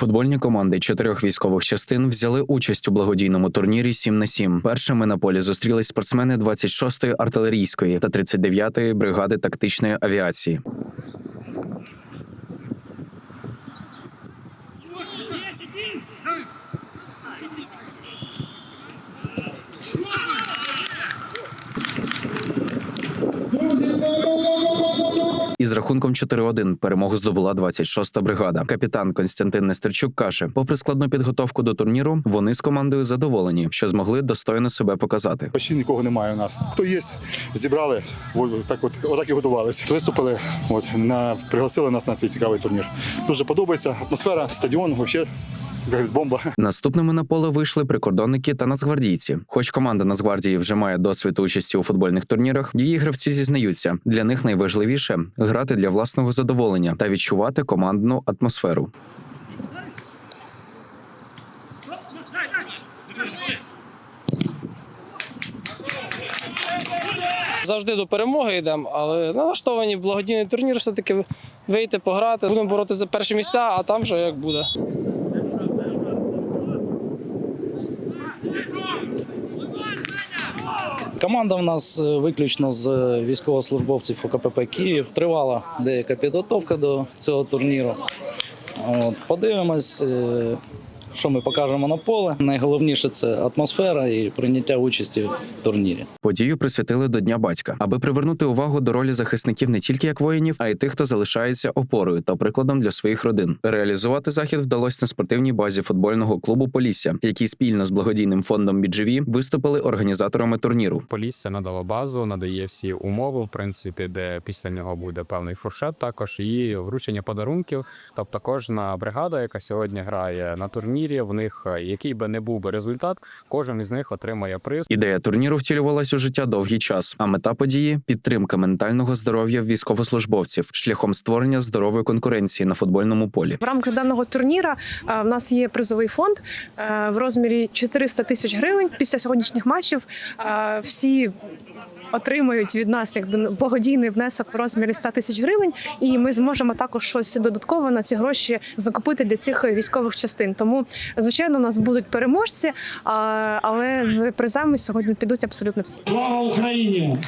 Футбольні команди чотирьох військових частин взяли участь у благодійному турнірі 7 на 7 Першими на полі зустрілись спортсмени 26-ї артилерійської та 39-ї бригади тактичної авіації. Із рахунком 4-1 перемогу здобула 26-та бригада. Капітан Константин Нестерчук каже: попри складну підготовку до турніру, вони з командою задоволені, що змогли достойно себе показати. Почти нікого немає у нас. Хто є, зібрали, так от отак і готувалися. Виступили, от на пригласили нас на цей цікавий турнір. Дуже подобається атмосфера, стадіон, як бомба. Наступними на поле вийшли прикордонники та нацгвардійці. Хоч команда Нацгвардії вже має досвід участі у футбольних турнірах, її гравці зізнаються, для них найважливіше грати для власного задоволення та відчувати командну атмосферу. Завжди до перемоги йдемо, але налаштовані благодійний турнір все-таки вийти, пограти. Будемо боротися за перші місця, а там вже як буде. Команда в нас е, виключно з е, військовослужбовців УКПП Київ. Тривала деяка підготовка до цього турніру. От, подивимось, е, що ми покажемо на поле. Найголовніше це атмосфера і прийняття участі в турнірі. Подію присвятили до Дня батька, аби привернути увагу до ролі захисників не тільки як воїнів, а й тих, хто залишається опорою та прикладом для своїх родин. Реалізувати захід вдалося на спортивній базі футбольного клубу Полісся, які спільно з благодійним фондом BGV виступили організаторами турніру. Полісся надало базу, надає всі умови, в принципі, де після нього буде певний фуршет, також і вручення подарунків. Тобто, кожна бригада, яка сьогодні грає на турнірі, в них е, який би не був би результат, кожен із них отримає приз. Ідея турніру втілювалась у життя довгий час, а мета події підтримка ментального здоров'я військовослужбовців шляхом створення здорової конкуренції на футбольному полі. В рамках даного турніра е, в нас є призовий фонд е, в розмірі 400 тисяч гривень. Після сьогоднішніх матчів всі отримують від нас якби благодійний внесок в розмірі 100 тисяч гривень, і ми зможемо також щось додатково на ці гроші закупити для цих військових частин. Тому, звичайно, у нас будуть переможці, але з призами сьогодні підуть абсолютно всі. Слава Україні!